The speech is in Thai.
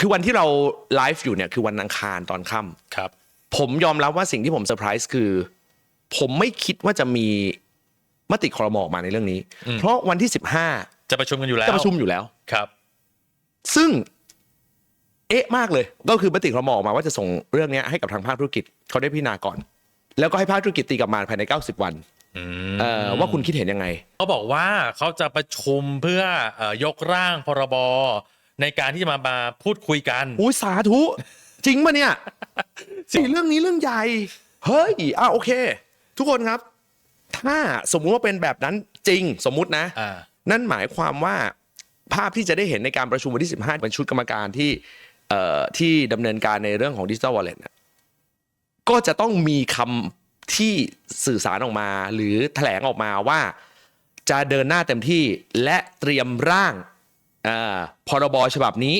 คือวันที่เราไลฟ์อยู่เนี่ยคือวันอังคารตอนค่ำครับ ผมยอมรับว่าสิ่งที่ผมเซอร์ไพรส์คือ ผมไม่คิดว่าจะมีมติครมออกมาในเรื่องนี้ เพราะวันที่15จะประชุมกันอยู่แล้วจะประชุมอยู่แล้วครับ ซึ่งเอ๊ะมากเลย ก็คือมติครมออกมาว่าจะส่งเรื่องเนี้ยให้กับทางภาคธุรกิจเขาได้พิจารณาก่อน แล้วก็ให้ภาคธุรกิจตีกลับมาภายใน 90 วันอืเอ่อว่าคุณคิดเห็นยังไงเขาบอกว่าเขาจะประชุมเพื่อเอ่อยกร่างพรบ ในการที่จะมามาพูดคุยกัน อุ้ยสาธุจริงปะเนี่ยสิเรื่องนี้เรื่องใหญ่ เฮ้ยอะโอเค ทุกคนครับ ถ้าสมมุติว่าเป็นแบบนั้นจริงสมมุตินะ อ่า นั่นหมายความว่าภาพที่จะได้เห็นในการประชุมวันที่ 15 เป็นชุดกรรมการที่เอ่อที่ดำเนินการในเรื่องของดิจิ t a ลวอลเล็ตก็จะต้องมีคำที่สื่อสารออกมา หรือแถลงออกมาว่า จะเดินหน้าเต็มที่และเตรียมร่างเอ่อ พรบฉบับนี้